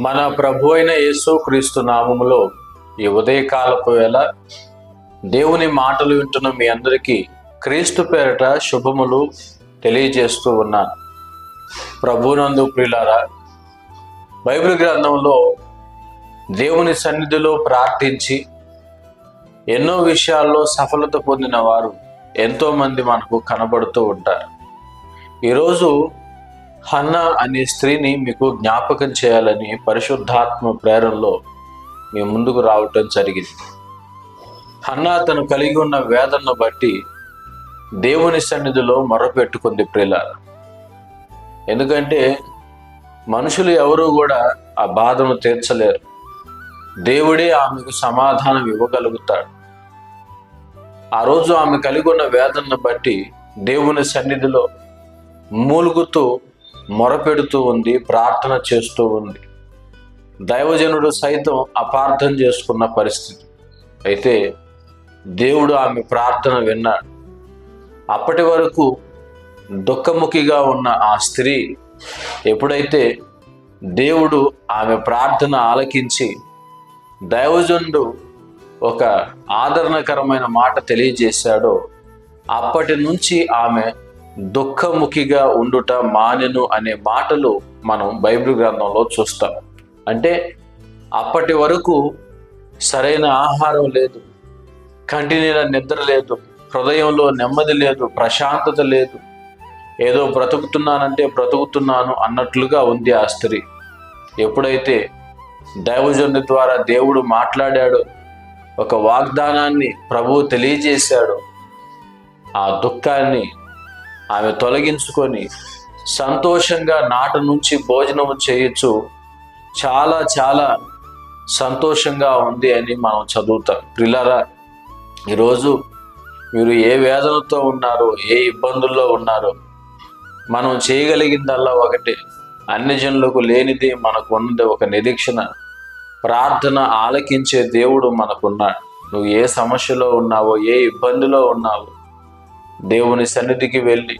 మన ప్రభు అయిన యేసుక్రీస్తు నామములో ఈ ఉదయకాలపు వేళ దేవుని మాటలు వింటున్న మీ అందరికీ క్రీస్తు పేరట శుభములు తెలియజేస్తూ ఉన్నాను. ప్రభునందు ప్రియులారా బైబిల్ గ్రంథంలో దేవుని సన్నిధిలో ప్రార్థించి ఎన్నో విషయాల్లో సఫలత పొందిన వారు ఎంతోమంది మనకు కనబడుతూ ఉంటారు. ఈరోజు హన్న అనే స్త్రీని మీకు జ్ఞాపకం చేయాలని పరిశుద్ధాత్మ ప్రేరణలో మీ ముందుకు రావటం జరిగింది. హన్న తను కలిగి ఉన్న వేదనను బట్టి దేవుని సన్నిధిలో మొరపెట్టుకుంది ప్రిల ఎందుకంటే మనుషులు ఎవరూ కూడా ఆ బాధను తీర్చలేరు. దేవుడే ఆమెకు సమాధానం ఇవ్వగలుగుతాడు. ఆ రోజు ఆమె కలిగి ఉన్న వేదనను బట్టి దేవుని సన్నిధిలో మూలుగుతూ మొరపెడుతూ ఉంది ప్రార్థన చేస్తూ ఉంది. దైవజనుడు సైతం అపార్థం చేసుకున్న పరిస్థితి. అయితే దేవుడు ఆమె ప్రార్థన విన్నాడు. అప్పటి వరకు దుఃఖముఖిగా ఉన్న ఆ స్త్రీ ఎప్పుడైతే దేవుడు ఆమె ప్రార్థన ఆలకించి దైవజనుడు ఒక ఆదరణకరమైన మాట తెలియజేశాడో అప్పటి నుంచి ఆమె దుఃఖముఖిగా ఉండుట మానెను అనే మాటలు మనం బైబిల్ గ్రంథంలో చూస్తాం. అంటే అప్పటి వరకు సరైన ఆహారం లేదు కంటి నీళ్ళ నిద్ర లేదు హృదయంలో నెమ్మది లేదు ప్రశాంతత లేదు. ఏదో బ్రతుకుతున్నానంటే బ్రతుకుతున్నాను అన్నట్లుగా ఉంది ఆ స్త్రీ. ఎప్పుడైతే దైవజనుడి ద్వారా దేవుడు మాట్లాడాడో ఒక వాగ్దానాన్ని ప్రభువు తెలియజేశాడు ఆ దుఃఖాన్ని ఆమె తొలగించుకొని సంతోషంగా నాట నుంచి భోజనం చేయొచ్చు చాలా చాలా సంతోషంగా ఉంది అని మనం చదువుతాం. పిల్లరా ఈరోజు మీరు ఏ వేదనతో ఉన్నారో ఏ ఇబ్బందుల్లో ఉన్నారో మనం చేయగలిగిందల్లా ఒకటి. అన్ని జనులకు లేనిది మనకు ఉన్నది ఒక నిరీక్షణ ప్రార్థన ఆలకించే దేవుడు మనకున్నాడు. నువ్వు ఏ సమస్యలో ఉన్నావో ఏ ఇబ్బందిలో ఉన్నావో దేవుని సన్నిధికి వెళ్ళి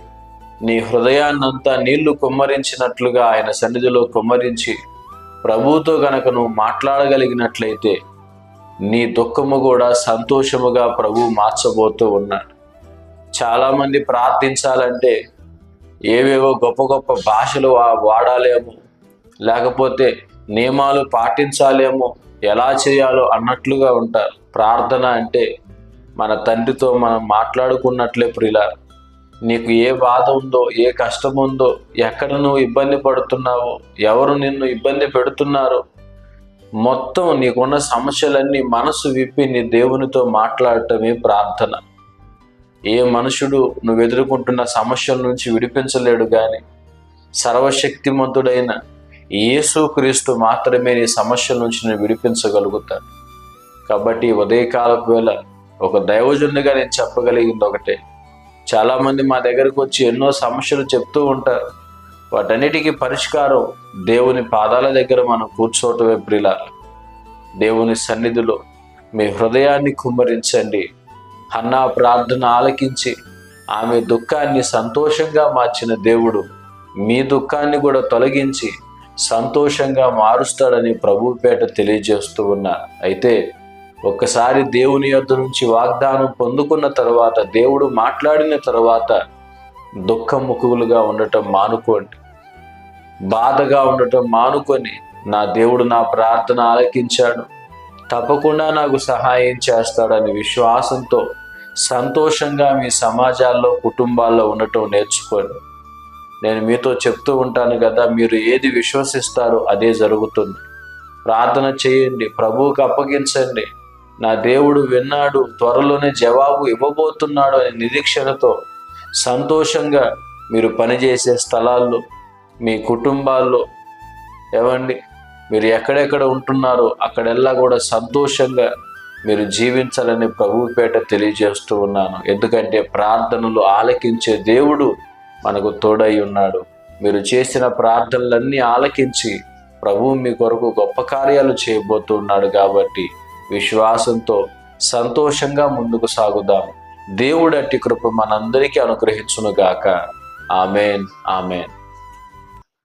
నీ హృదయాన్నంతా నీళ్ళు కుమ్మరించినట్లుగా ఆయన సన్నిధిలో కుమ్మరించి ప్రభువుతో గనక నువ్వు మాట్లాడగలిగినట్లయితే నీ దుఃఖము కూడా సంతోషముగా ప్రభు మార్చబోతూ ఉన్నాడు. చాలామంది ప్రార్థించాలంటే ఏవేవో గొప్ప గొప్ప భాషలు వాడాలేమో లేకపోతే నియమాలు పాటించాలేమో ఎలా చేయాలో అన్నట్లుగా ఉంటారు. ప్రార్థన అంటే మన తండ్రితో మనం మాట్లాడుకున్నట్లే ప్రిలా నీకు ఏ బాధ ఉందో ఏ కష్టం ఉందో ఎక్కడ నువ్వు ఇబ్బంది పడుతున్నావో ఎవరు నిన్ను ఇబ్బంది పెడుతున్నారో మొత్తం నీకున్న సమస్యలన్నీ మనసు విప్పి నీ దేవునితో మాట్లాడటమే ప్రార్థన. ఏ మనుషుడు నువ్వు ఎదుర్కొంటున్న సమస్యల నుంచి విడిపించలేడు కానీ సర్వశక్తిమంతుడైన యేసుక్రీస్తు మాత్రమే నీ సమస్యల నుంచి నేను విడిపించగలుగుతాను కాబట్టి ఉదయకాలపు వేళ ఒక దైవజనుడిగా నేను చెప్పగలిగింది ఒకటే. చాలామంది మా దగ్గరకు వచ్చి ఎన్నో సమస్యలు చెప్తూ ఉంటారు. వాటన్నిటికీ పరిష్కారం దేవుని పాదాల దగ్గర మనం కూర్చోవటమే ప్రిలా దేవుని సన్నిధిలో మీ హృదయాన్ని కుమ్మరించండి. అన్న ప్రార్థన ఆలకించి ఆమె దుఃఖాన్ని సంతోషంగా మార్చిన దేవుడు మీ దుఃఖాన్ని కూడా తొలగించి సంతోషంగా మారుస్తాడని ప్రభుపేట తెలియజేస్తూ ఉన్నా. అయితే ఒక్కసారి దేవుని యొద్ద నుంచి వాగ్దానం పొందుకున్న తర్వాత దేవుడు మాట్లాడిన తర్వాత దుఃఖముఖులుగా ఉండటం మానుకోండి. బాధగా ఉండటం మానుకొని నా దేవుడు నా ప్రార్థన ఆలకించాడు. తప్పకుండా నాకు సహాయం చేస్తాడని విశ్వాసంతో సంతోషంగా మీ సమాజాల్లో కుటుంబాల్లో ఉండటం నేర్చుకోండి. నేను మీతో చెప్తూ ఉంటాను కదా మీరు ఏది విశ్వసిస్తారో అదే జరుగుతుంది. ప్రార్థన చేయండి ప్రభువుకు అప్పగించండి. నా దేవుడు విన్నాడు త్వరలోనే జవాబు ఇవ్వబోతున్నాడు అనే నిరీక్షణతో సంతోషంగా మీరు పనిచేసే స్థలాల్లో మీ కుటుంబాల్లో ఏమండి? మీరు ఎక్కడెక్కడ ఉంటున్నారో అక్కడెల్లా కూడా సంతోషంగా మీరు జీవించాలని ప్రభుపేట తెలియజేస్తూ ఉన్నాను. ఎందుకంటే ప్రార్థనలు ఆలకించే దేవుడు మనకు తోడై ఉన్నాడు. మీరు చేసిన ప్రార్థనలన్నీ ఆలకించి ప్రభువు మీ కొరకు గొప్ప కార్యాలు చేయబోతున్నాడు కాబట్టి విశ్వాసంతో సంతోషంగా ముందుకు సాగుదాం. దేవుడు అట్టి కృప మనందరికీ అనుగ్రహించునుగాక. Amen amen.